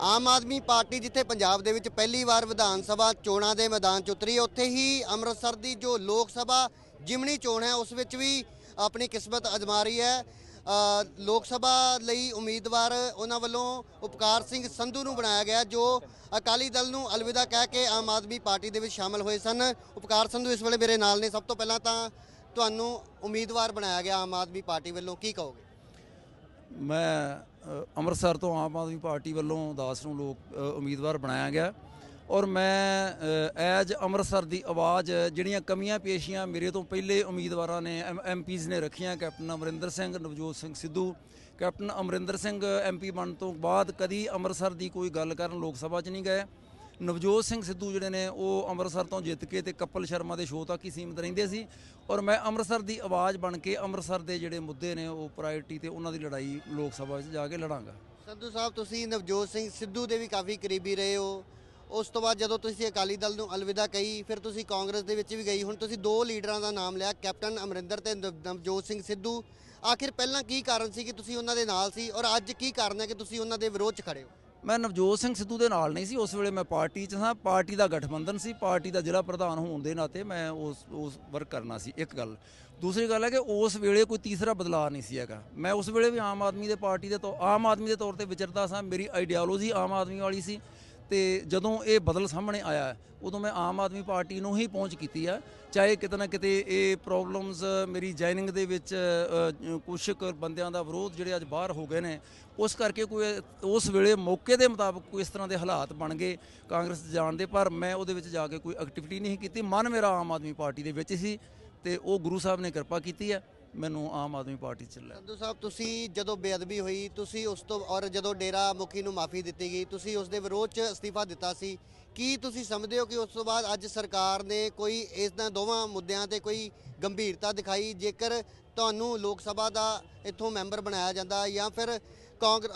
Aam Aadmi party ਜਿੱਥੇ ਪੰਜਾਬ ਦੇ ਵਿੱਚ ਪਹਿਲੀ ਵਾਰ ਵਿਧਾਨ ਸਭਾ ਚੋਣਾਂ ਦੇ ਮੈਦਾਨ 'ਚ ਉਤਰੀ ਹੈ, ਉੱਥੇ ਹੀ ਅੰਮ੍ਰਿਤਸਰ ਦੀ ਜੋ ਲੋਕ ਸਭਾ ਜਿਮਣੀ ਚੋਣ ਹੈ ਉਸ ਵਿੱਚ ਵੀ ਆਪਣੀ ਕਿਸਮਤ ਅਜਮਾ ਰਹੀ ਹੈ। ਲੋਕ ਸਭਾ ਲਈ ਉਮੀਦਵਾਰ ਉਹਨਾਂ ਵੱਲੋਂ ਉਪਕਾਰ ਸਿੰਘ ਸੰਧੂ ਨੂੰ ਬਣਾਇਆ ਗਿਆ ਜੋ ਅਕਾਲੀ ਦਲ ਨੂੰ ਅਲਵਿਦਾ ਕਹਿ ਕੇ ਆਮ ਆਦਮੀ ਪਾਰਟੀ ਦੇ ਵਿੱਚ ਸ਼ਾਮਲ ਹੋਏ ਸਨ। ਉਪਕਾਰ ਸੰਧੂ ਇਸ ਵੇਲੇ ਮੇਰੇ ਨਾਲ ਨੇ। ਸਭ ਤੋਂ ਪਹਿਲਾਂ ਤਾਂ ਤੁਹਾਨੂੰ ਉਮੀਦਵਾਰ ਬਣਾਇਆ ਗਿਆ ਆਮ ਆਦਮੀ ਪਾਰਟੀ ਵੱਲੋਂ ਕੀ ਕਹੋਗੇ? ਮੈਂ ਅੰਮ੍ਰਿਤਸਰ ਤੋਂ ਆਮ ਆਦਮੀ ਪਾਰਟੀ ਵੱਲੋਂ ਦਾਸ ਨੂੰ ਲੋਕ ਉਮੀਦਵਾਰ ਬਣਾਇਆ ਗਿਆ। ਔਰ ਮੈਂ ਐਜ ਅੰਮ੍ਰਿਤਸਰ ਦੀ ਆਵਾਜ਼, ਜਿਹੜੀਆਂ ਕਮੀਆਂ ਪੇਸ਼ੀਆਂ ਮੇਰੇ ਤੋਂ ਪਹਿਲੇ ਉਮੀਦਵਾਰਾਂ ਨੇ ਐਮਪੀਜ਼ ਨੇ ਰੱਖੀਆਂ, captain Amarinder Singh, Navjot Singh Sidhu, captain Amarinder Singh MP ਬਣਨ ਤੋਂ ਬਾਅਦ ਕਦੀ ਅੰਮ੍ਰਿਤਸਰ ਦੀ ਕੋਈ ਗੱਲ ਕਰਨ ਲੋਕ ਸਭਾ 'ਚ ਨਹੀਂ ਗਏ। ਨਵਜੋਤ ਸਿੰਘ ਸਿੱਧੂ ਜਿਹੜੇ ਨੇ, ਉਹ ਅੰਮ੍ਰਿਤਸਰ ਤੋਂ ਜਿੱਤ ਕੇ ਤੇ ਕਪਲ ਸ਼ਰਮਾ ਦੇ ਸ਼ੋਅ ਤੱਕ ਹੀ ਸੀਮਿਤ ਰਹਿੰਦੇ ਸੀ। ਔਰ ਮੈਂ ਅੰਮ੍ਰਿਤਸਰ ਦੀ ਆਵਾਜ਼ ਬਣ ਕੇ ਅੰਮ੍ਰਿਤਸਰ ਦੇ ਜਿਹੜੇ ਮੁੱਦੇ ਨੇ, ਉਹ ਪ੍ਰਾਇੋਰਟੀ ਤੇ ਉਹਨਾਂ ਦੀ ਲੜਾਈ ਲੋਕ ਸਭਾ 'ਚ ਜਾ ਕੇ ਲੜਾਂਗਾ। ਸੰਧੂ ਸਾਹਿਬ, ਤੁਸੀਂ ਨਵਜੋਤ ਸਿੰਘ ਸਿੱਧੂ ਦੇ ਵੀ ਕਾਫੀ ਕਰੀਬੀ ਰਹੇ ਹੋ। ਉਸ ਤੋਂ ਬਾਅਦ ਜਦੋਂ ਤੁਸੀਂ ਅਕਾਲੀ ਦਲ ਨੂੰ ਅਲਵਿਦਾ ਕਹੀ, ਫਿਰ ਤੁਸੀਂ ਕਾਂਗਰਸ ਦੇ ਵਿੱਚ ਵੀ ਗਈ। ਹੁਣ ਤੁਸੀਂ ਦੋ ਲੀਡਰਾਂ ਦਾ ਨਾਮ ਲਿਆ, ਕੈਪਟਨ ਅਮਰਿੰਦਰ ਤੇ ਨਵ- ਨਵਜੋਤ ਸਿੰਘ ਸਿੱਧੂ। ਆਖਿਰ ਪਹਿਲਾਂ ਕੀ ਕਾਰਨ ਸੀ ਕਿ ਤੁਸੀਂ ਉਹਨਾਂ ਦੇ ਨਾਲ ਸੀ? ਔਰ ਅੱਜ ਕੀ ਕਾਰਨ ਹੈ ਕਿ ਤੁਸੀਂ ਉਹਨਾਂ ਦੇ ਵਿਰੋਧ 'ਚ ਖੜੇ ਹੋ? ਮੈਂ ਨਵਜੋਤ ਸਿੰਘ ਸਿੱਧੂ ਦੇ ਨਾਲ ਨਹੀਂ ਸੀ, ਉਸ ਵੇਲੇ ਮੈਂ ਪਾਰਟੀ 'ਚ ਸਾਂ, ਪਾਰਟੀ ਦਾ ਗਠਬੰਧਨ ਸੀ, ਪਾਰਟੀ ਦਾ ਜ਼ਿਲ੍ਹਾ ਪ੍ਰਧਾਨ ਹੋਣ ਦੇ ਨਾਤੇ ਮੈਂ ਉਸ ਉਸ ਵਰਕ ਕਰਨਾ ਸੀ, ਇੱਕ ਗੱਲ। ਦੂਸਰੀ ਗੱਲ ਹੈ ਕਿ ਉਸ ਵੇਲੇ ਕੋਈ ਤੀਸਰਾ ਬਦਲਾਅ ਨਹੀਂ ਸੀ ਹੈਗਾ। ਮੈਂ ਉਸ ਵੇਲੇ ਵੀ ਆਮ ਆਦਮੀ ਦੇ ਪਾਰਟੀ ਦੇ ਤੋਂ, ਆਮ ਆਦਮੀ ਦੇ ਤੌਰ ਤੇ ਵਿਚਰਦਾ ਸਾਂ, ਮੇਰੀ ਆਈਡੀਓਲੋਜੀ ਆਮ ਆਦਮੀ ਵਾਲੀ ਸੀ। ਤੇ ਜਦੋਂ ਇਹ ਬਦਲ ਸਾਹਮਣੇ ਆਇਆ ਉਦੋਂ ਮੈਂ ਆਮ ਆਦਮੀ ਪਾਰਟੀ ਨੂੰ ਹੀ ਪਹੁੰਚ ਕੀਤੀ ਆ। ਚਾਹੇ ਕਿਤੇ ਨਾ ਕਿਤੇ ਇਹ ਪ੍ਰੋਬਲਮਸ ਮੇਰੀ ਜੁਆਇਨਿੰਗ ਦੇ ਵਿੱਚ ਅ, ਕੁਛ ਕੁ ਬੰਦਿਆਂ ਦਾ ਵਿਰੋਧ ਜਿਹੜੇ ਅੱਜ ਬਾਹਰ ਹੋ ਗਏ ਨੇ ਉਸ ਕਰਕੇ ਕੋਈ ਉਸ ਵੇਲੇ ਮੌਕੇ ਦੇ ਮੁਤਾਬਕ ਕੋਈ ਇਸ ਤਰ੍ਹਾਂ ਦੇ ਹਾਲਾਤ ਬਣ ਗਏ ਕਾਂਗਰਸ ਜਾਣ ਦੇ। ਪਰ ਮੈਂ ਉਹਦੇ ਵਿੱਚ ਜਾ ਕੇ ਕੋਈ ਐਕਟੀਵਿਟੀ ਨਹੀਂ ਕੀਤੀ। ਮਨ ਮੇਰਾ ਆਮ ਆਦਮੀ ਪਾਰਟੀ ਦੇ ਵਿੱਚ ਸੀ ਤੇ ਉਹ ਗੁਰੂ ਸਾਹਿਬ ਨੇ ਕਿਰਪਾ ਕੀਤੀ ਹੈ ਮੈਨੂੰ ਆਮ ਆਦਮੀ ਪਾਰਟੀ 'ਚ ਲੈ ਸੰਧੂ ਸਾਹਿਬ, ਤੁਸੀਂ ਜਦੋਂ ਬੇਅਦਬੀ ਹੋਈ, ਤੁਸੀਂ ਉਸ ਤੋਂ, ਔਰ ਜਦੋਂ ਡੇਰਾ ਮੁਖੀ ਨੂੰ ਮਾਫੀ ਦਿੱਤੀ ਗਈ, ਤੁਸੀਂ ਉਸ ਦੇ ਵਿਰੋਧ 'ਚ ਅਸਤੀਫਾ ਦਿੱਤਾ ਸੀ। ਕੀ ਤੁਸੀਂ ਸਮਝਦੇ ਹੋ ਕਿ ਉਸ ਤੋਂ ਬਾਅਦ ਅੱਜ ਸਰਕਾਰ ਨੇ ਕੋਈ ਇਸ ਦਾ ਦੋਵਾਂ ਮੁੱਦਿਆਂ ਤੇ ਕੋਈ ਗੰਭੀਰਤਾ ਦਿਖਾਈ, ਜੇਕਰ ਤੁਹਾਨੂੰ ਲੋਕ ਸਭਾ ਦਾ ਇੱਥੋਂ ਮੈਂਬਰ ਬਣਾਇਆ ਜਾਂਦਾ ਜਾਂ ਫਿਰ ਕਾਂਗਰ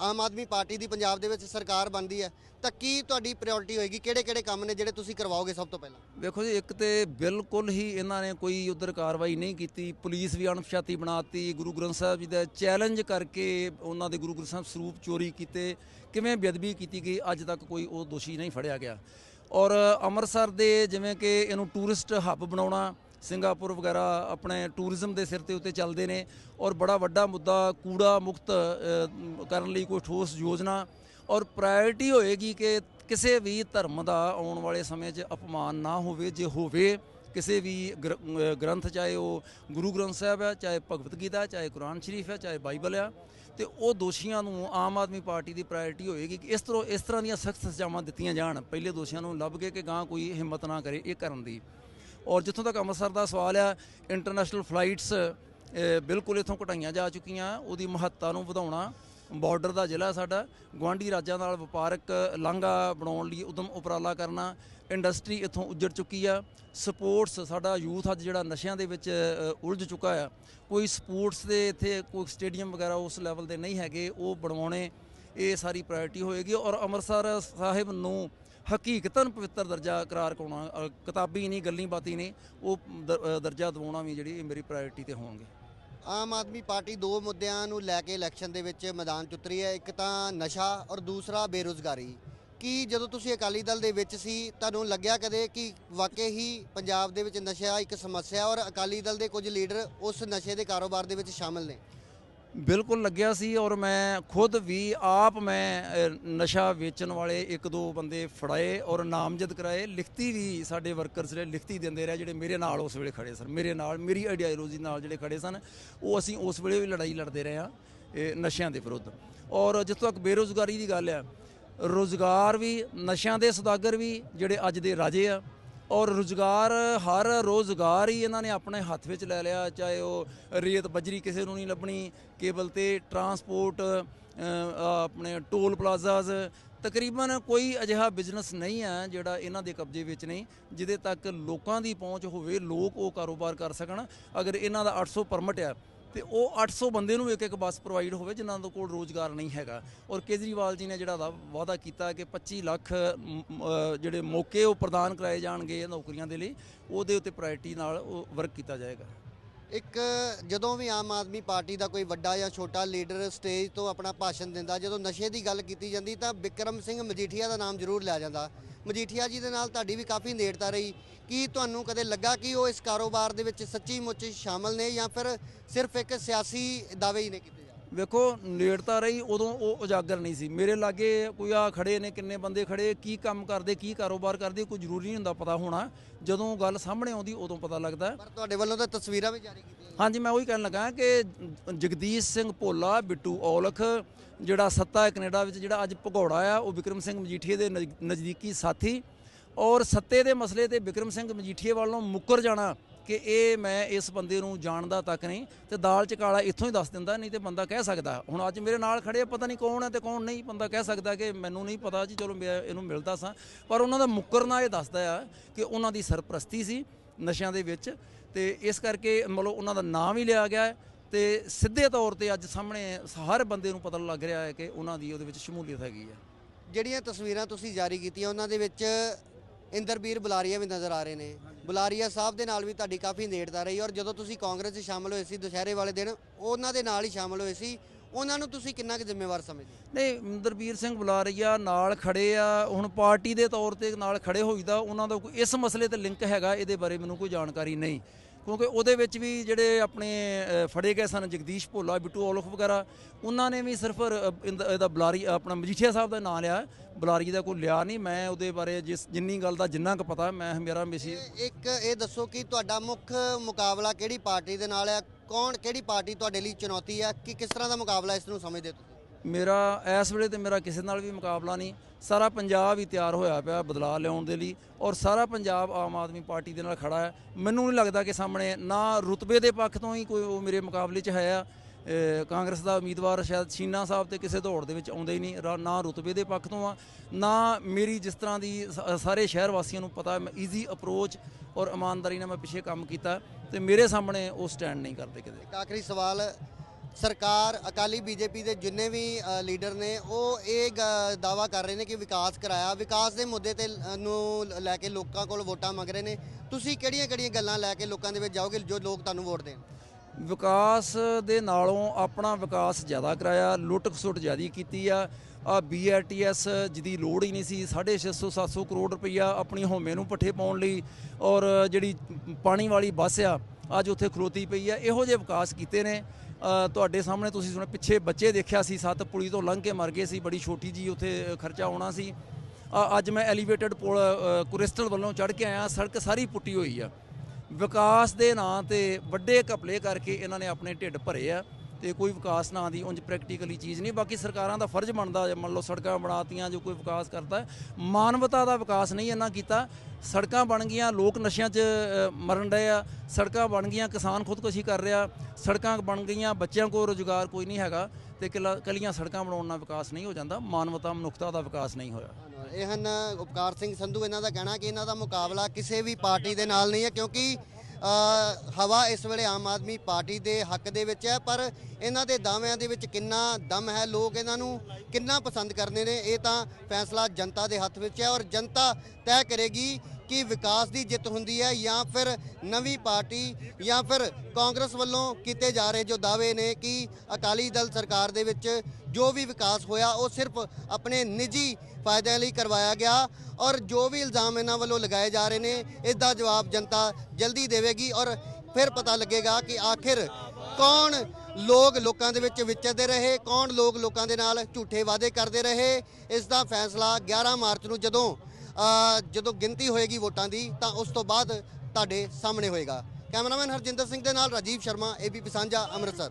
ਆਮ ਆਦਮੀ ਪਾਰਟੀ ਦੀ ਪੰਜਾਬ ਦੇ ਵਿੱਚ ਸਰਕਾਰ ਬਣਦੀ ਹੈ? ਤਾਂ ਕੀ ਤੁਹਾਡੀ ਪ੍ਰਾਇੋਰਟੀ ਹੋਏਗੀ? ਕਿਹੜੇ ਕਿਹੜੇ ਕੰਮ ਨੇ ਜਿਹੜੇ ਤੁਸੀਂ ਕਰਵਾਓਗੇ ਸਭ ਤੋਂ ਪਹਿਲਾਂ? ਵੇਖੋ ਜੀ, ਇੱਕ ਤੇ ਬਿਲਕੁਲ ਹੀ ਇਹਨਾਂ ਨੇ ਕੋਈ ਉਧਰ ਕਾਰਵਾਈ ਨਹੀਂ ਕੀਤੀ। ਪੁਲਿਸ ਵੀ ਅਣਪਛਾਤੀ ਬਣਾਤੀ। ਗੁਰੂ ਗ੍ਰੰਥ ਸਾਹਿਬ ਜੀ ਦਾ ਚੈਲੰਜ ਕਰਕੇ ਉਹਨਾਂ ਦੇ ਗੁਰੂ ਗ੍ਰੰਥ ਸਾਹਿਬ ਸਰੂਪ ਚੋਰੀ ਕੀਤੇ। ਕਿਵੇਂ ਬੇਅਦਬੀ ਕੀਤੀ ਗਈ, ਅੱਜ ਤੱਕ ਕੋਈ ਉਹ ਦੋਸ਼ੀ ਨਹੀਂ ਫੜਿਆ ਗਿਆ। ਔਰ ਅੰਮ੍ਰਿਤਸਰ ਦੇ ਜਿਵੇਂ ਕਿ ਇਹਨੂੰ ਟੂਰਿਸਟ ਹੱਬ ਬਣਾਉਣਾ, ਸਿੰਗਾਪੁਰ ਵਗੈਰਾ ਆਪਣੇ ਟੂਰਿਜ਼ਮ ਦੇ ਸਿਰ ਤੇ ਉੱਤੇ ਚੱਲਦੇ ਨੇ। ਔਰ ਬੜਾ ਵੱਡਾ ਮੁੱਦਾ ਕੂੜਾ ਮੁਕਤ ਕਰਨ ਲਈ ਕੋਈ ਠੋਸ ਯੋਜਨਾ ਔਰ ਪ੍ਰਾਇੋਰਟੀ ਹੋਏਗੀ ਕਿ ਕਿਸੇ ਵੀ ਧਰਮ ਦਾ ਆਉਣ ਵਾਲੇ ਸਮੇਂ 'ਚ ਅਪਮਾਨ ਨਾ ਹੋਵੇ, ਜੇ ਹੋਵੇ, ਕਿਸੇ ਵੀ ਗ੍ਰ- ਗ੍ਰੰਥ ਚਾਹੇ ਉਹ ਗੁਰੂ ਗ੍ਰੰਥ ਸਾਹਿਬ ਹੈ, ਚਾਹੇ ਭਗਵਤ ਗੀਤਾ ਚਾਹੇ ਕੁਰਾਨ ਸ਼ਰੀਫ ਹੈ, ਚਾਹੇ ਬਾਈਬਲ ਹੈ, ਤੇ ਉਹ ਦੋਸ਼ੀਆਂ ਨੂੰ ਆਮ ਆਦਮੀ ਪਾਰਟੀ ਦੀ ਪ੍ਰਾਇੋਰਟੀ ਹੋਏਗੀ ਕਿ ਇਸ ਤਰ੍ਹਾਂ ਇਸ ਤਰ੍ਹਾਂ ਦੀਆਂ ਸਖਤ ਸਜ਼ਾਵਾਂ ਦਿੱਤੀਆਂ ਜਾਣ। ਪਹਿਲੇ ਦੋਸ਼ੀਆਂ ਨੂੰ ਲੱਭ ਕੇ ਕਿ ਗਾਂ ਕੋਈ ਹਿੰਮਤ ਨਾ ਕਰੇ ਇਹ ਕਰਨ ਦੀ। ਔਰ ਜਿੱਥੋਂ ਤੱਕ ਅੰਮ੍ਰਿਤਸਰ ਦਾ ਸਵਾਲ ਆ ਇੰਟਰਨੈਸ਼ਨਲ ਫਲਾਈਟਸ ਬਿਲਕੁਲ ਇਥੋਂ ਘਟਾਈਆਂ ਜਾ ਚੁੱਕੀਆਂ, ਉਹਦੀ ਮਹੱਤਤਾ ਨੂੰ ਵਧਾਉਣਾ ਬਾਰਡਰ ਦਾ ਜ਼ਿਲ੍ਹਾ ਸਾਡਾ ਗਵਾਂਢੀ ਰਾਜਾਂ ਨਾਲ ਵਪਾਰਕ ਲਾਂਘਾ ਬਣਾਉਣ ਲਈ ਉਦਮ ਉਪਰਾਲਾ ਕਰਨਾ, ਇੰਡਸਟਰੀ ਇੱਥੋਂ ਉੱਜੜ ਚੁੱਕੀ ਆ। ਸਪੋਰਟਸ, ਸਾਡਾ ਯੂਥ ਅੱਜ ਜਿਹੜਾ ਨਸ਼ਿਆਂ ਦੇ ਵਿੱਚ ਉਲਝ ਚੁੱਕਾ ਆ। ਕੋਈ ਸਪੋਰਟਸ ਦੇ ਇੱਥੇ ਕੋਈ ਸਟੇਡੀਅਮ ਵਗੈਰਾ ਉਸ ਲੈਵਲ ਦੇ ਨਹੀਂ ਹੈਗੇ, ਉਹ ਬਣਵਾਉਣੇ, ਇਹ ਸਾਰੀ ਪ੍ਰਾਇੋਰਟੀ ਹੋਏਗੀ। ਔਰ ਅੰਮ੍ਰਿਤਸਰ ਸਾਹਿਬ ਨੂੰ ਹਕੀਕਤਨ ਪਵਿੱਤਰ ਦਰਜਾ ਕਰਾਰ ਕਰਾਉਣਾ ਕਿਤਾਬੀ ਨਹੀਂ, ਗੱਲੀ ਬਾਤੀ ਨਹੀਂ, ਉਹ ਦਰਜਾ ਦਿਵਾਉਣਾ ਵੀ ਜਿਹੜੀ ਮੇਰੀ ਪ੍ਰਾਇੋਰਟੀ ਤੇ ਹੋਣਗੇ। ਆਮ ਆਦਮੀ ਪਾਰਟੀ ਦੋ ਮੁੱਦਿਆਂ ਨੂੰ ਲੈ ਕੇ ਇਲੈਕਸ਼ਨ ਦੇ ਵਿੱਚ ਮੈਦਾਨ 'ਚ ਉਤਰੀ ਹੈ, ਇੱਕ ਤਾਂ ਨਸ਼ਾ ਔਰ ਦੂਸਰਾ ਬੇਰੁਜ਼ਗਾਰੀ। ਕੀ ਜਦੋਂ ਤੁਸੀਂ ਅਕਾਲੀ ਦਲ ਦੇ ਵਿੱਚ ਸੀ, ਤੁਹਾਨੂੰ ਲੱਗਿਆ ਕਦੇ ਕਿ ਵਾਕਈ ਹੀ ਪੰਜਾਬ ਦੇ ਵਿੱਚ ਨਸ਼ਾ ਇੱਕ ਸਮੱਸਿਆ ਔਰ ਅਕਾਲੀ ਦਲ ਦੇ ਕੁਝ ਲੀਡਰ ਉਸ ਨਸ਼ੇ ਦੇ ਕਾਰੋਬਾਰ ਦੇ ਵਿੱਚ ਸ਼ਾਮਲ ਨੇ? ਬਿਲਕੁਲ ਲੱਗਿਆ ਸੀ ਔਰ ਮੈਂ ਖੁਦ ਵੀ ਆਪ ਮੈਂ ਨਸ਼ਾ ਵੇਚਣ ਵਾਲੇ ਇੱਕ ਦੋ ਬੰਦੇ ਫੜਾਏ ਔਰ ਨਾਮਜ਼ਦ ਕਰਾਏ। ਲਿਖਤੀ ਵੀ ਸਾਡੇ ਵਰਕਰਸ ਨੇ ਲਿਖਤੀ ਦਿੰਦੇ ਰਹੇ, ਜਿਹੜੇ ਮੇਰੇ ਨਾਲ ਉਸ ਵੇਲੇ ਖੜੇ ਸਨ। ਮੇਰੇ ਨਾਲ, ਮੇਰੀ ਆਈਡੀਓਲੋਜੀ ਨਾਲ ਜਿਹੜੇ ਖੜੇ ਸਨ, ਉਹ ਅਸੀਂ ਉਸ ਵੇਲੇ ਵੀ ਲੜਾਈ ਲੜਦੇ ਰਹੇ ਹਾਂ, ਇਹ ਨਸ਼ਿਆਂ ਦੇ ਵਿਰੁੱਧ। ਔਰ ਜਿੱਥੋਂ ਤੱਕ ਬੇਰੋਜ਼ਗਾਰੀ ਦੀ ਗੱਲ ਆ ਰੋਜ਼ਗਾਰ ਵੀ, ਨਸ਼ਿਆਂ ਦੇ ਸੌਦਾਗਰ ਵੀ ਜਿਹੜੇ ਅੱਜ ਦੇ ਰਾਜੇ ਆ ਔਰ ਰੁਜ਼ਗਾਰ, ਹਰ ਰੋਜ਼ਗਾਰ ਹੀ ਇਹਨਾਂ ਨੇ ਆਪਣੇ ਹੱਥ ਵਿੱਚ ਲੈ ਲਿਆ, ਚਾਹੇ ਉਹ ਰੇਤ ਬਜਰੀ ਕਿਸੇ ਨੂੰ ਨਹੀਂ ਲੱਭਣੀ, ਕੇਬਲ ਤੇ ਟਰਾਂਸਪੋਰਟ ਆਪਣੇ ਟੋਲ ਪਲਾਜ਼ਾਸ ਤਕਰੀਬਨ ਕੋਈ ਅਜਿਹਾ ਬਿਜ਼ਨਸ ਨਹੀਂ ਹੈ ਜਿਹੜਾ ਇਹਨਾਂ ਦੇ ਕਬਜ਼ੇ ਵਿੱਚ ਨਹੀਂ, ਜਿਹਦੇ ਤੱਕ ਲੋਕਾਂ ਦੀ ਪਹੁੰਚ ਹੋਵੇ, ਲੋਕ ਉਹ ਕਾਰੋਬਾਰ ਕਰ ਸਕਣ। ਅਗਰ ਇਹਨਾਂ ਦਾ 800 ਪਰਮਿਟ ਹੈ ਤੇ ਉਹ 800 ਬੰਦੇ ਨੂੰ ਇੱਕ ਇੱਕ ਬੱਸ ਪ੍ਰੋਵਾਈਡ ਹੋਵੇ ਜਿਨ੍ਹਾਂ ਦੇ ਕੋਲ ਰੋਜ਼ਗਾਰ ਨਹੀਂ ਹੈਗਾ। ਔਰ ਕੇਜਰੀਵਾਲ ਜੀ ਨੇ ਜਿਹੜਾ ਦਾ ਵਾਅਦਾ ਕੀਤਾ ਕਿ 25 ਲੱਖ ਜਿਹੜੇ ਮੌਕੇ ਉਹ ਪ੍ਰਦਾਨ ਕਰਾਏ ਜਾਣਗੇ ਨੌਕਰੀਆਂ ਦੇ ਲਈ, ਉਹਦੇ ਉੱਤੇ ਪ੍ਰਾਇੋਰਟੀ ਨਾਲ ਉਹ ਵਰਕ ਕੀਤਾ ਜਾਏਗਾ। ਇੱਕ ਜਦੋਂ ਵੀ ਆਮ ਆਦਮੀ ਪਾਰਟੀ ਦਾ ਕੋਈ ਵੱਡਾ ਜਾਂ ਛੋਟਾ ਲੀਡਰ ਸਟੇਜ ਤੋਂ ਆਪਣਾ ਭਾਸ਼ਣ ਦਿੰਦਾ, ਜਦੋਂ ਨਸ਼ੇ ਦੀ ਗੱਲ ਕੀਤੀ ਜਾਂਦੀ ਤਾਂ ਵਿਕਰਮ ਸਿੰਘ ਮਜੀਠੀਆ ਦਾ ਨਾਮ ਜ਼ਰੂਰ ਲਿਆ ਜਾਂਦਾ। ਮਜੀਠੀਆ ਜੀ ਦੇ ਨਾਲ ਤੁਹਾਡੀ ਵੀ ਕਾਫੀ ਨੇੜਤਾ ਰਹੀ। ਕੀ ਤੁਹਾਨੂੰ ਕਦੇ ਲੱਗਾ ਕਿ ਉਹ ਇਸ ਕਾਰੋਬਾਰ ਦੇ ਵਿੱਚ ਸੱਚੀ ਮੁੱਚ ਸ਼ਾਮਲ ਨੇ ਜਾਂ ਫਿਰ ਸਿਰਫ ਇੱਕ ਸਿਆਸੀ ਦਾਅਵੇ ਹੀ ਨੇ ਕੀਤੇ? ਵੇਖੋ ਨੇੜਤਾ ਰਹੀ ਉਦੋਂ ਉਹ ਉਜਾਗਰ ਨਹੀਂ ਸੀ। ਮੇਰੇ ਲਾਗੇ ਕੋਈ ਆ ਖੜੇ ਨੇ ਕਿੰਨੇ ਬੰਦੇ ਖੜੇ ਕੀ ਕੰਮ ਕਰਦੇ ਕੀ ਕਾਰੋਬਾਰ ਕਰਦੇ ਕੋਈ ਜ਼ਰੂਰੀ ਨਹੀਂ ਹੁੰਦਾ ਪਤਾ ਹੋਣਾ। ਜਦੋਂ ਗੱਲ ਸਾਹਮਣੇ ਆਉਂਦੀ ਉਦੋਂ ਪਤਾ ਲੱਗਦਾ। ਪਰ ਤੁਹਾਡੇ ਵੱਲੋਂ ਤਾਂ ਤਸਵੀਰਾਂ ਵੀ ਜਾਰੀ ਕੀਤੀਆਂ ਹਾਂਜੀ ਮੈਂ ਉਹੀ ਕਹਿਣ ਲੱਗਾ ਕਿ ਜਗਦੀਸ਼ ਸਿੰਘ ਭੋਲਾ ਬਿੱਟੂ ਔਲਖ ਜਿਹੜਾ ਸੱਤਾ ਹੈ ਕੈਨੇਡਾ ਵਿੱਚ ਜਿਹੜਾ ਅੱਜ ਭਗੌੜਾ ਆ ਉਹ ਵਿਕਰਮ ਸਿੰਘ ਮਜੀਠੀਏ ਦੇ ਨਜ਼- ਨਜ਼ਦੀਕੀ ਸਾਥੀ। ਔਰ ਸੱਤੇ ਦੇ ਮਸਲੇ ਤੇ ਵਿਕਰਮ ਸਿੰਘ ਮਜੀਠੀਏ ਵੱਲੋਂ ਮੁੱਕਰ ਜਾਣਾ ਕਿ ਇਹ ਮੈਂ ਇਸ ਬੰਦੇ ਨੂੰ ਜਾਣਦਾ ਤੱਕ ਨਹੀਂ ਤੇ ਦਾਲ ਚ ਕਾਲਾ ਇੱਥੋਂ ਹੀ ਦੱਸ ਦਿੰਦਾ, ਨਹੀਂ ਤੇ ਬੰਦਾ ਕਹਿ ਸਕਦਾ। ਹੁਣ ਅੱਜ ਮੇਰੇ ਨਾਲ ਖੜੇ ਪਤਾ ਨਹੀਂ ਕੌਣ ਹੈ ਤੇ ਕੌਣ ਨਹੀਂ, ਬੰਦਾ ਕਹਿ ਸਕਦਾ ਕਿ ਮੈਨੂੰ ਨਹੀਂ ਪਤਾ ਜੀ, ਚਲੋ ਮੈਂ ਇਹਨੂੰ ਮਿਲਦਾ ਸਾਂ। ਪਰ ਉਹਨਾਂ ਦਾ ਮੁੱਕਰਨਾ ਇਹ ਦੱਸਦਾ ਆ ਕਿ ਉਹਨਾਂ ਦੀ ਸਰਪ੍ਰਸਤੀ ਸੀ ਨਸ਼ਿਆਂ ਦੇ ਵਿੱਚ ਤੇ ਇਸ ਕਰਕੇ ਮਤਲਬ ਉਹਨਾਂ ਦਾ ਨਾਮ ਹੀ ਲਿਆ ਗਿਆ ਹੈ ਤੇ ਸਿੱਧੇ ਤੌਰ ਤੇ ਅੱਜ ਸਾਹਮਣੇ ਹਰ ਬੰਦੇ ਨੂੰ ਪਤਾ ਲੱਗ ਰਿਹਾ ਹੈ ਕਿ ਉਹਨਾਂ ਦੀ ਉਹਦੇ ਵਿੱਚ ਸ਼ਮੂਲੀਅਤ ਹੈਗੀ ਹੈ। ਜਿਹੜੀਆਂ ਤਸਵੀਰਾਂ ਤੁਸੀਂ ਜਾਰੀ ਕੀਤੀਆਂ, ਉਹਨਾਂ ਦੇ ਵਿੱਚ ਇੰਦਰਬੀਰ ਬੁਲਾਰੀਆ ਵੀ ਨਜ਼ਰ ਆ ਰਹੇ ਨੇ। ਬੁਲਾਰੀਆ ਸਾਹਿਬ ਦੇ ਨਾਲ ਵੀ ਤੁਹਾਡੀ ਕਾਫੀ ਨੇੜਤਾ ਰਹੀ ਔਰ ਜਦੋਂ ਤੁਸੀਂ ਕਾਂਗਰਸ 'ਚ ਸ਼ਾਮਲ ਹੋਏ ਸੀ ਦੁਸ਼ਹਿਰੇ ਵਾਲੇ ਦਿਨ, ਉਹਨਾਂ ਦੇ ਨਾਲ ਹੀ ਸ਼ਾਮਲ ਹੋਏ ਸੀ। ਉਹਨਾਂ ਨੂੰ ਤੁਸੀਂ ਕਿੰਨਾ ਕੁ ਜ਼ਿੰਮੇਵਾਰ ਸਮਝਦੇ ਨਹੀਂ ਇੰਦਰਬੀਰ ਸਿੰਘ ਬੁਲਾਰੀਆ ਨਾਲ ਖੜੇ ਆ। ਹੁਣ ਪਾਰਟੀ ਦੇ ਤੌਰ ਤੇ ਨਾਲ ਖੜੇ ਹੋਈਦਾ ਉਹਨਾਂ ਦਾ ਕੋਈ ਇਸ ਮਸਲੇ ਤੇ ਲਿੰਕ ਹੈਗਾ, ਇਹਦੇ ਬਾਰੇ ਮੈਨੂੰ ਕੋਈ ਜਾਣਕਾਰੀ ਨਹੀਂ। ਕਿਉਂਕਿ ਉਹਦੇ ਵਿੱਚ ਵੀ ਜਿਹੜੇ ਆਪਣੇ ਫੜੇ ਗਏ ਸਨ ਜਗਦੀਸ਼ ਭੋਲਾ ਬਿੱਟੂ ਔਲਖ ਵਗੈਰਾ ਉਹਨਾਂ ਨੇ ਵੀ ਸਿਰਫ ਅ, ਇਹਦਾ ਬੁਲਾਰੀ ਆਪਣਾ ਮਜੀਠੀਆ ਸਾਹਿਬ ਦਾ ਨਾਂ ਲਿਆ ਬੁਲਾਰੀ ਦਾ ਕੋਈ ਲਿਆ ਨਹੀਂ। ਮੈਂ ਉਹਦੇ ਬਾਰੇ ਜਿਸ ਜਿੰਨੀ ਗੱਲ ਦਾ ਜਿੰਨਾ ਕੁ ਪਤਾ ਮੈਂ ਮੇਰਾ ਮੇਸੀ ਇੱਕ ਇਹ ਦੱਸੋ ਕਿ ਤੁਹਾਡਾ ਮੁੱਖ ਮੁਕਾਬਲਾ ਕਿਹੜੀ ਪਾਰਟੀ ਦੇ ਨਾਲ ਹੈ ਕੌਣ ਕਿਹੜੀ ਪਾਰਟੀ ਤੁਹਾਡੇ ਲਈ ਚੁਣੌਤੀ ਹੈ ਕਿ ਕਿਸ ਤਰ੍ਹਾਂ ਦਾ ਮੁਕਾਬਲਾ ਇਸ ਨੂੰ ਸਮਝਦੇ ਹੋ ਤੁਸੀਂ? ਮੇਰਾ ਇਸ ਵੇਲੇ ਤੇ ਮੇਰਾ ਕਿਸੇ ਨਾਲ ਵੀ ਮੁਕਾਬਲਾ ਨਹੀਂ। ਸਾਰਾ ਪੰਜਾਬ ਹੀ ਤਿਆਰ ਹੋਇਆ ਪਿਆ ਬਦਲਾਅ ਲਿਆਉਣ ਦੇ ਲਈ ਔਰ ਸਾਰਾ ਪੰਜਾਬ ਆਮ ਆਦਮੀ ਪਾਰਟੀ ਦੇ ਨਾਲ ਖੜਾ ਹੈ। ਮੈਨੂੰ ਨਹੀਂ ਲੱਗਦਾ ਕਿ ਸਾਹਮਣੇ ਨਾ ਰੁਤਬੇ ਦੇ ਪੱਖ ਤੋਂ ਹੀ ਕੋਈ ਉਹ ਮੇਰੇ ਮੁਕਾਬਲੇ 'ਚ ਹੈ ਆ। ਕਾਂਗਰਸ ਦਾ ਉਮੀਦਵਾਰ ਸ਼ਾਇਦ ਸ਼ੀਨਾ ਸਾਹਿਬ ਤੇ ਕਿਸੇ ਦੌੜ ਦੇ ਵਿੱਚ ਆਉਂਦੇ ਹੀ ਨਹੀਂ। ਰਾ- ਨਾ ਰੁਤਬੇ ਦੇ ਪੱਖ ਤੋਂ ਆ, ਨਾ ਮੇਰੀ ਜਿਸ ਤਰ੍ਹਾਂ ਦੀ ਸਾਰੇ ਸ਼ਹਿਰ ਵਾਸੀਆਂ ਨੂੰ ਪਤਾ, ਮੈਂ ਈਜ਼ੀ ਅਪਰੋਚ ਔਰ ਇਮਾਨਦਾਰੀ ਨਾਲ ਮੈਂ ਪਿੱਛੇ ਕੰਮ ਕੀਤਾ ਤੇ ਮੇਰੇ ਸਾਹਮਣੇ ਉਹ ਸਟੈਂਡ ਨਹੀਂ ਕਰਦੇ ਕਿਤੇ। ਆਖਰੀ ਸਵਾਲ ਸਰਕਾਰ, ਅਕਾਲੀ ਬੀਜੇਪੀ ਦੇ ਜਿੰਨੇ ਵੀ ਲੀਡਰ ਨੇ, ਉਹ ਇਹ ਗ- ਦਾਅਵਾ ਕਰ ਰਹੇ ਨੇ ਕਿ ਵਿਕਾਸ ਕਰਾਇਆ। ਵਿਕਾਸ ਦੇ ਮੁੱਦੇ ਤੇ ਨੂੰ ਲੈ ਕੇ ਲੋਕਾਂ ਕੋਲ ਵੋਟਾਂ ਮੰਗ ਰਹੇ ਨੇ। ਤੁਸੀਂ ਕਿਹੜੀਆਂ-ਕਿਹੜੀਆਂ ਗੱਲਾਂ ਲੈ ਕੇ ਲੋਕਾਂ ਦੇ ਵਿੱਚ ਜਾਓਗੇ ਜੋ ਲੋਕ ਤੁਹਾਨੂੰ ਵੋਟ ਦੇਣ? ਵਿਕਾਸ ਦੇ ਨਾਲੋਂ ਆਪਣਾ ਵਿਕਾਸ ਜ਼ਿਆਦਾ ਕਰਾਇਆ ਲੁੱਟ ਖਸੁੱਟ ਜ਼ਿਆਦਾ ਕੀਤੀ ਆ। ਆ ਬੀਆਰਟੀਐਸ ਜਿਹਦੀ ਲੋੜ ਹੀ ਨਹੀਂ ਸੀ 650 700 ਕਰੋੜ ਰੁਪਈਆ ਆਪਣੀ ਹੋਮੇ ਨੂੰ ਪੱਠੇ ਪਾਉਣ ਲਈ ਔਰ ਜਿਹੜੀ ਪਾਣੀ ਵਾਲੀ ਬੱਸ ਆ ਅੱਜ ਉੱਥੇ ਖਲੋਤੀ ਪਈ ਆ। ਇਹੋ ਜਿਹੇ ਵਿਕਾਸ ਕੀਤੇ ਨੇ। ਤੁਹਾਡੇ ਸਾਹਮਣੇ ਤੁਸੀਂ ਸੁਣਿਆ ਪਿੱਛੇ ਬੱਚੇ ਦੇਖਿਆ ਸੀ ਸੱਤ ਪੁਲੀ ਤੋਂ ਲੰਘ ਕੇ ਮਰ ਗਏ ਸੀ ਬੜੀ ਛੋਟੀ ਜੀ ਉੱਥੇ ਖਰਚਾ ਆਉਣਾ ਸੀ। ਆ ਅੱਜ ਮੈਂ ਐਲੀਵੇਟਡ ਪੁਲ ਅ, ਕੁਰਿਸਟਲ ਵੱਲੋਂ ਚੜ੍ਹ ਕੇ ਆਇਆ ਸੜਕ ਸਾਰੀ ਪੁੱਟੀ ਹੋਈ ਆ। ਵਿਕਾਸ ਦੇ ਨਾਂ ਤੇ ਵੱਡੇ ਘਪਲੇ ਕਰਕੇ ਇਹਨਾਂ ਨੇ ਆਪਣੇ ਢਿੱਡ ਭਰੇ ਆ। ਤੇ ਕੋਈ ਵਿਕਾਸ ਨਾ ਦੀ, ਉਂਝ ਪ੍ਰੈਕਟੀਕਲੀ ਚੀਜ਼ ਨਹੀਂ। ਬਾਕੀ ਸਰਕਾਰਾਂ ਦਾ ਫਰਜ਼ ਬਣਦਾ, ਜੇ ਮੰਨ ਲਓ ਸੜਕਾਂ ਬਣਾਤੀਆਂ, ਜੋ ਕੋਈ ਵਿਕਾਸ ਕਰਦਾ ਹੈ। ਮਾਨਵਤਾ ਦਾ ਵਿਕਾਸ ਨਹੀਂ ਇਹਨਾਂ ਕੀਤਾ। ਸੜਕਾਂ ਬਣ ਗਈਆਂ, ਲੋਕ ਨਸ਼ਿਆਂ 'ਚ ਮਰਨ ਰਹੇ ਆ। ਸੜਕਾਂ ਬਣ ਗਈਆਂ, ਕਿਸਾਨ ਖੁਦਕੁਸ਼ੀ ਕਰ ਰਿਹਾ। ਸੜਕਾਂ ਬਣ ਗਈਆਂ, ਬੱਚਿਆਂ ਕੋਲ ਰੋਜ਼ਗਾਰ ਕੋਈ ਨਹੀਂ ਹੈਗਾ। ਤੇ ਇਕੱਲਾ- ਇਕੱਲੀਆਂ ਸੜਕਾਂ ਬਣਾਉਣ ਨਾਲ ਵਿਕਾਸ ਨਹੀਂ ਹੋ ਜਾਂਦਾ। ਮਾਨਵਤਾ, ਮਨੁੱਖਤਾ ਦਾ ਵਿਕਾਸ ਨਹੀਂ ਹੋਇਆ। ਇਹ ਹਨ, ਉਪਕਾਰ ਸਿੰਘ ਸੰਧੂ, ਇਹਨਾਂ ਦਾ ਕਹਿਣਾ ਕਿ ਇਹਨਾਂ ਦਾ ਮੁਕਾਬਲਾ ਕਿਸੇ ਵੀ ਪਾਰਟੀ ਦੇ ਨਾਲ ਨਹੀਂ ਹੈ, ਕਿਉਂਕਿ ਹਵਾ ਇਸ ਵੇਲੇ ਆਮ ਆਦਮੀ ਪਾਰਟੀ ਦੇ ਹੱਕ ਦੇ ਵਿੱਚ ਹੈ, ਪਰ ਇਹਨਾਂ ਦੇ ਦਾਅਵਿਆਂ ਦੇ ਵਿੱਚ ਕਿੰਨਾ ਦਮ ਹੈ, ਲੋਕ ਇਹਨਾਂ ਨੂੰ ਕਿੰਨਾ ਪਸੰਦ ਕਰਦੇ ਨੇ, ਇਹ ਤਾਂ ਫੈਸਲਾ ਜਨਤਾ ਦੇ ਹੱਥ ਵਿੱਚ ਹੈ ਔਰ ਜਨਤਾ ਤੈਅ ਕਰੇਗੀ ਕਿ ਵਿਕਾਸ ਦੀ ਜਿੱਤ ਹੁੰਦੀ ਹੈ ਜਾਂ ਫਿਰ ਨਵੀਂ ਪਾਰਟੀ ਜਾਂ ਫਿਰ ਕਾਂਗਰਸ ਵੱਲੋਂ ਕੀਤੇ ਜਾ ਰਹੇ ਜੋ ਦਾਅਵੇ ਨੇ ਕਿ ਅਕਾਲੀ ਦਲ ਸਰਕਾਰ ਦੇ ਵਿੱਚ ਜੋ ਵੀ ਵਿਕਾਸ ਹੋਇਆ ਉਹ ਸਿਰਫ ਆਪਣੇ ਨਿੱਜੀ ਫਾਇਦਿਆਂ ਲਈ ਕਰਵਾਇਆ ਗਿਆ ਔਰ ਜੋ ਵੀ ਇਲਜ਼ਾਮ ਇਹਨਾਂ ਵੱਲੋਂ ਲਗਾਏ ਜਾ ਰਹੇ ਨੇ, ਇਸ ਦਾ ਜਵਾਬ ਜਨਤਾ ਜਲਦੀ ਦੇਵੇਗੀ ਔਰ ਫਿਰ ਪਤਾ ਲੱਗੇਗਾ ਕਿ ਆਖਿਰ ਕੌਣ ਲੋਕ ਲੋਕਾਂ ਦੇ ਵਿੱਚ ਵਿਚਰਦੇ ਰਹੇ, ਕੌਣ ਲੋਕ ਲੋਕਾਂ ਦੇ ਨਾਲ ਝੂਠੇ ਵਾਅਦੇ ਕਰਦੇ ਰਹੇ। ਇਸ ਦਾ ਫੈਸਲਾ 11 ਮਾਰਚ ਨੂੰ ਜਦੋਂ ਜਦੋਂ ਗਿਣਤੀ ਹੋਏਗੀ ਵੋਟਾਂ ਦੀ, ਤਾਂ ਉਸ ਤੋਂ ਬਾਅਦ ਤੁਹਾਡੇ ਸਾਹਮਣੇ ਹੋਏਗਾ। ਕੈਮਰਾਮੈਨ ਹਰਜਿੰਦਰ ਸਿੰਘ ਦੇ ਨਾਲ ਰਾਜੀਵ ਸ਼ਰਮਾ ਏਬੀਪੀ ਸਾਂਝਾ ਅੰਮ੍ਰਿਤਸਰ।